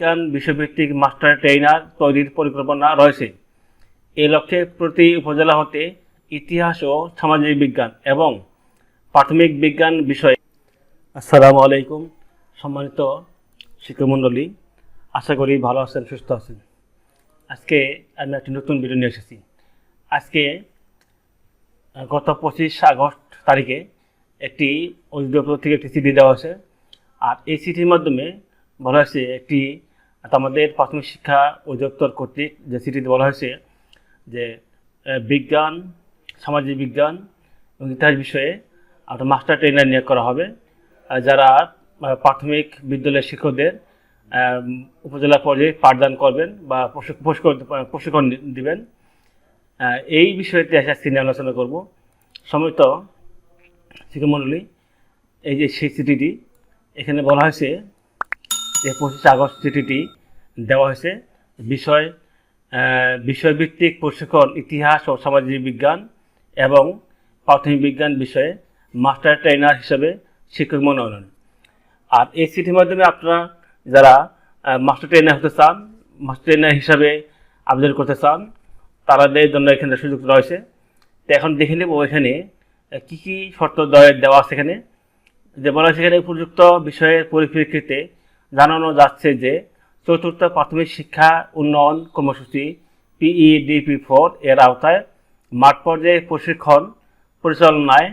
বিজ্ঞান বিষয়ভিত্তিক master trainer তৈরির পরিকল্পনা রয়েছে। এই লক্ষ্যে প্রতি উপজেলা হতে ইতিহাস ও সামাজিক বিজ্ঞান এবং প্রাথমিক বিজ্ঞান বিষয়ে আসসালামু আলাইকুম, সম্মানিত শিক্ষামণ্ডলী আশা করি ভালো আছেন, সুস্থ আছেন। আজকে আমি একটি নতুন ভিডিও নিয়ে এসেছি। আজকে গত পঁচিশ আগস্ট তারিখে একটি অধিদপ্তর থেকে একটি চিঠি দেওয়া হয়েছে। আর এই চিঠির মাধ্যমে বলা হয়েছে একটি অর্থাৎ আমাদের প্রাথমিক শিক্ষা অধিদপ্তর কর্তৃক যে চিঠিতে বলা হয়েছে যে বিজ্ঞান, সামাজিক বিজ্ঞান এবং ইতিহাস বিষয়ে একটা মাস্টার ট্রেনার নিয়োগ করা হবে। যারা প্রাথমিক বিদ্যালয়ের শিক্ষকদের উপজেলা পর্যায়ে পাঠদান করবেন বা প্রশিক্ষণ দিবেন এই বিষয়টি আজকে নিয়ে আলোচনা করব। সমিত শিক্ষামণ্ডলী এই যে সেই চিঠিটি, এখানে বলা হয়েছে যে পঁচিশে আগস্ট চিঠিটি দেওয়া হয়েছে। বিষয় বিষয়ভিত্তিক প্রশিক্ষণ, ইতিহাস ও সামাজিক বিজ্ঞান এবং প্রাথমিক বিজ্ঞান বিষয়ে মাস্টার ট্রেনার হিসেবে শিক্ষক মনোনয়ন। আর এই চিঠির মাধ্যমে আপনারা যারা মাস্টার ট্রেনার হতে চান, মাস্টার ট্রেনার হিসাবে আবেদন করতে চান তাদের জন্য এখানে সুযোগ রয়েছে তো এখন দেখে নেব এখানে কী কী শর্ত দেওয়া- আছে এখানে। যে বলা এখানে উপযুক্ত বিষয়ের পরিপ্রেক্ষিতে জানানো যাচ্ছে যে চতুর্থ প্রাথমিক শিক্ষা উন্নয়ন কর্মসূচি পিইডিপি ফোর এর আওতায় মাঠ পর্যায়ে প্রশিক্ষণ, পরিচালনায়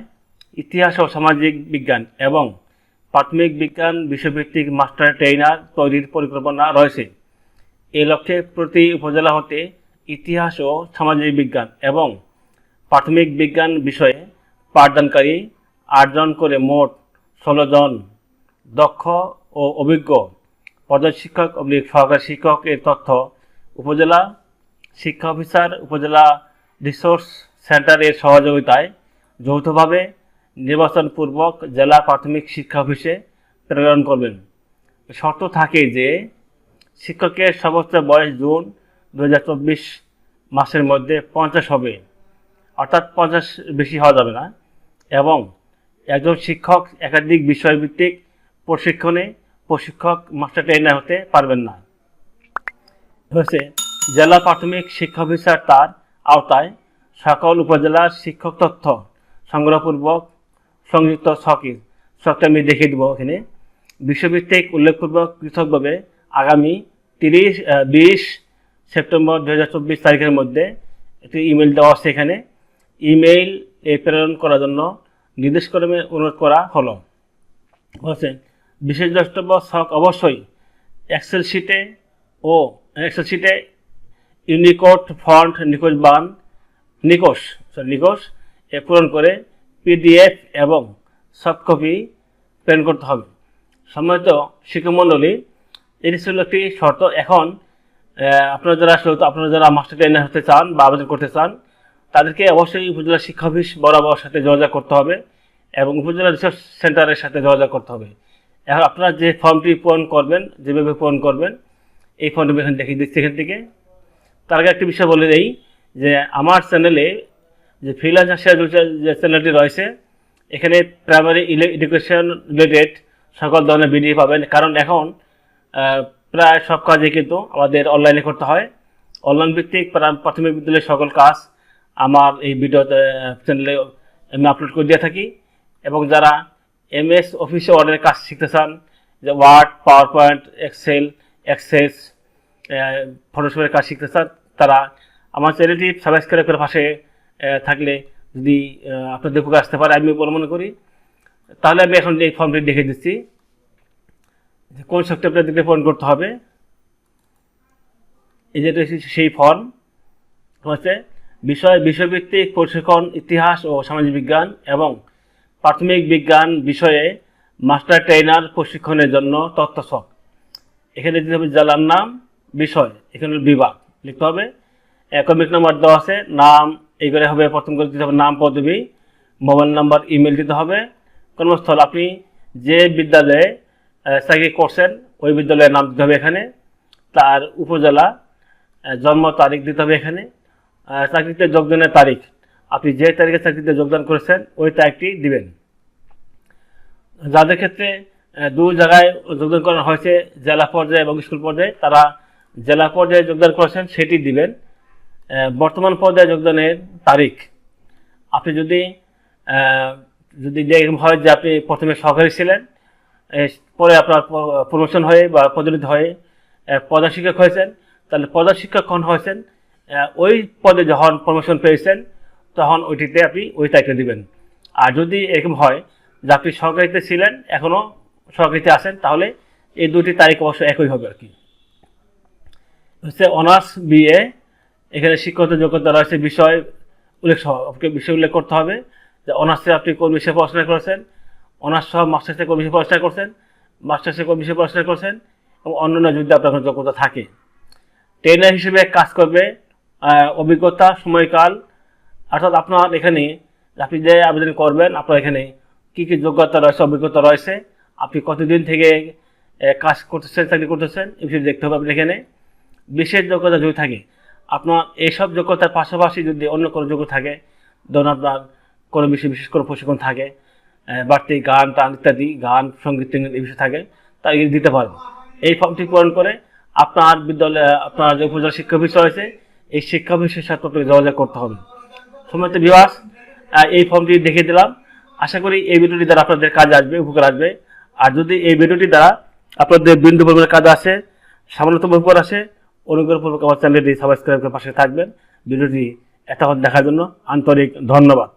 ইতিহাস ও সামাজিক বিজ্ঞান এবং প্রাথমিক বিজ্ঞান বিষয়ভিত্তিক মাস্টার ট্রেইনার তৈরির পরিকল্পনা রয়েছে। এই লক্ষ্যে প্রতি উপজেলা হতে ইতিহাস ও সামাজিক বিজ্ঞান এবং প্রাথমিক বিজ্ঞান বিষয়ে পাঠদানকারী আটজন করে মোট ষোলো জন দক্ষ ও অভিজ্ঞ পদের শিক্ষক অবলিক সহকারী শিক্ষকের তথ্য। উপজেলা শিক্ষা অফিসার, উপজেলা রিসোর্স সেন্টারের সহযোগিতায় যৌথভাবে নির্বাচনপূর্বক জেলা প্রাথমিক শিক্ষা অফিসে প্রেরণ করবেন। শর্ত থাকে যে, শিক্ষকের সর্বোচ্চ বয়স জুন দু হাজার চব্বিশ মাসের মধ্যে পঞ্চাশ হবে। অর্থাৎ পঞ্চাশ বেশি হওয়া যাবে না। এবং একজন শিক্ষক একাধিক বিষয়ভিত্তিক প্রশিক্ষণে প্রশিক্ষক মাস্টার ট্রেনার হতে পারবেন না। হয়েছে, জেলা প্রাথমিক শিক্ষা অফিসার তার আওতায় সকল উপজেলার শিক্ষক তথ্য সংগ্রহপূর্বক সংযুক্ত ছকে ছকটা আমি দেখিয়ে দেবো এখানে। বিশ্বভিত্তিক উল্লেখপূর্বক পৃথকভাবে আগামী তিরিশ বিশ সেপ্টেম্বর দু হাজার চব্বিশ তারিখের মধ্যে একটি ইমেল দেওয়া আছে এখানে। ইমেইল এ প্রেরণ করার জন্য নির্দেশক্রমে অনুরোধ করা হলো। হচ্ছে বিশেষ দ্রষ্টব্য, ছক অবশ্যই এক্সেল শিটে ও এক্সেল শিটে ইউনিকোড ফন্ট নিখোঁজ বান, নিকোষ সরি নিকোষ, এ পূরণ করে পিডিএফ এবং সফট কপি প্রিন্ট করতে হবে। সম্মানিত শিক্ষামণ্ডলী এটি ছিল একটি শর্ত। এখন আপনারা যারা আপনারা যারা মাস্টার ট্রেনার হতে চান বা আবেদন করতে চান, তাদেরকে অবশ্যই উপজেলা শিক্ষা অফিস বরাবর সাথে যোগাযোগ করতে হবে এবং উপজেলা রিসার্চ সেন্টারের সাথে যোগাযোগ করতে হবে। এখন আপনারা যে ফর্মটি পূরণ করবেন, যেভাবে পূরণ করবেন, এই ফর্মটি এখানে দেখিয়ে দিচ্ছি এখান থেকে। তার আগে একটি বিষয় বলে দেই যে আমার চ্যানেলে যে ফ্রিলান্স সিরাজুল যে চ্যানেলটি রয়েছে, এখানে প্রাইমারি এডুকেশন রিলেটেড সকল ধরনের ভিডিও পাবেন। কারণ এখন প্রায় সব কাজই কিন্তু আমাদের অনলাইনে করতে হয়। অনলাইন ভিত্তিক প্রাথমিক বিদ্যালয়ের সকল কাজ আমার এই ভিডিও চ্যানেলে আমি আপলোড করে দিয়ে থাকি। এবং যারা এম এস অফিসে অর্ডারের কাজ শিখতে চান, যে Word PowerPoint Excel Access ফটোশপের কাজ শিখতে চান তারা। আমার চ্যানেলটি সাবস্ক্রাইব করে পাশে থাকলে যদি আপনাদের উপকার আসতে পারে, আমি বলে মনে করি। তাহলে আমি এখন এই ফর্মটি দেখে দিচ্ছি। যে কোন শক্তি আপনাদেরকে পূরণ করতে হবে। এই হচ্ছে সেই ফর্ম হচ্ছে বিষয়, বিষয়ভিত্তিক প্রশিক্ষণ, ইতিহাস ও সামাজিক বিজ্ঞান এবং প্রাথমিক বিজ্ঞান বিষয়ে মাস্টার ট্রেনার প্রশিক্ষণের জন্য তথ্য ছক এখানে দিতে হবে জেলার নাম, বিষয়, এখানে বিভাগ, লিখতে হবে। কমিক নাম্বার দেওয়া আছে, নাম, এইগুলো হবে প্রথম করে দিতে হবে নাম পদবি, মোবাইল নাম্বার, ইমেল দিতে হবে। কর্মস্থল, আপনি যে বিদ্যালয়ে চাকরি করছেন, ওই বিদ্যালয়ের নাম দিতে হবে এখানে। তার উপজেলা জন্ম তারিখ দিতে হবে এখানে। চাকরিতে যোগদানের তারিখ আপনি যে তারিখে চাকরিতে যোগদান করেছেন, ওই তারিখটি দিবেন। যাদের ক্ষেত্রে দু জায়গায় যোগদান করা হয়েছে, জেলা পর্যায়ে এবং স্কুল পর্যায়ে, তারা জেলা পর্যায়ে যোগদান করেছেন, সেটি দিবেন। বর্তমান পর্যায়ে যোগদানের তারিখ। আপনি যদি যদি এরকম হয় যে আপনি প্রথমে সহকারী ছিলেন পরে আপনার প্রমোশন হয়ে বা পদোন্নতি হয়ে প্রধান শিক্ষক হয়েছেন, তাহলে প্রধান শিক্ষক কখন হয়েছেন? ওই পদে যখন প্রমোশন পেয়েছেন তখন ওইটিতে আপনি ওই তারিখে দিবেন। আর যদি এরকম হয় যে আপনি সহকারীতে ছিলেন এখনও সহকারীতে আছেন, তাহলে এই দুটি তারিখ অবশ্য একই হবে আর কি হচ্ছে অনার্স, বিএ, এখানে শিক্ষত যোগ্যতা রয়েছে, বিষয় উল্লেখ সহ, আপনাকে বিষয় উল্লেখ করতে হবে। যে অনার্সে আপনি কোন বিষয়ে পড়াশোনা করেছেন, অনার্স সহ মাস্টার্সে কোন বিষয়ে পড়াশোনা করছেন, মাস্টার্সে কোন বিষয়ে পড়াশোনা করছেন, এবং অন্যান্য যদি আপনার যোগ্যতা থাকে। ট্রেনার হিসেবে কাজ করবে অভিজ্ঞতা, সময়কাল অর্থাৎ আপনার এখানে আপনি যে আবেদন করবেন, আপনার এখানে কী কী যোগ্যতা রয়েছে, অভিজ্ঞতা রয়েছে, আপনি কতদিন থেকে কাজ করতেছেন, চাকরি করতেছেন, এই বিষয়ে দেখতে হবে আপনি এখানে। বিশেষ যোগ্যতা যদি থাকে, আপনার এইসব যোগ্যতার পাশাপাশি যদি অন্য কোনো যোগ্য থাকে, ধরুন আপনার কোনো বিষয়ে বিশেষ কোনো প্রশিক্ষণ থাকে বাড়তি গান টান ইত্যাদি, গান, সংগীত, এই বিষয়ে থাকে তা এগুলি দিতে পারবেন এই ফর্মটি পূরণ করে আপনার বিদ্যালয়ে, আপনার যে উপজেলা শিক্ষা অফিস রয়েছে, এই শিক্ষা অফিসের সাথে আপনাকে যোগাযোগ করতে হবে। সময় বিভাস এই ফর্মটি দেখে দিলাম। আশা করি এই ভিডিওটি দ্বারা আপনাদের কাজ আসবে, উপকার আসবে। আর যদি এই ভিডিওটি দ্বারা আপনাদের বিন্দু পরিমাণের কাজ আসে, সামান্যতম উপকার আসে, অনুগ্রহপূর্বক আমার চ্যানেলটি সাবস্ক্রাইব করে পাশে থাকবেন। ভিডিওটি এতক্ষণ দেখার জন্য আন্তরিক ধন্যবাদ।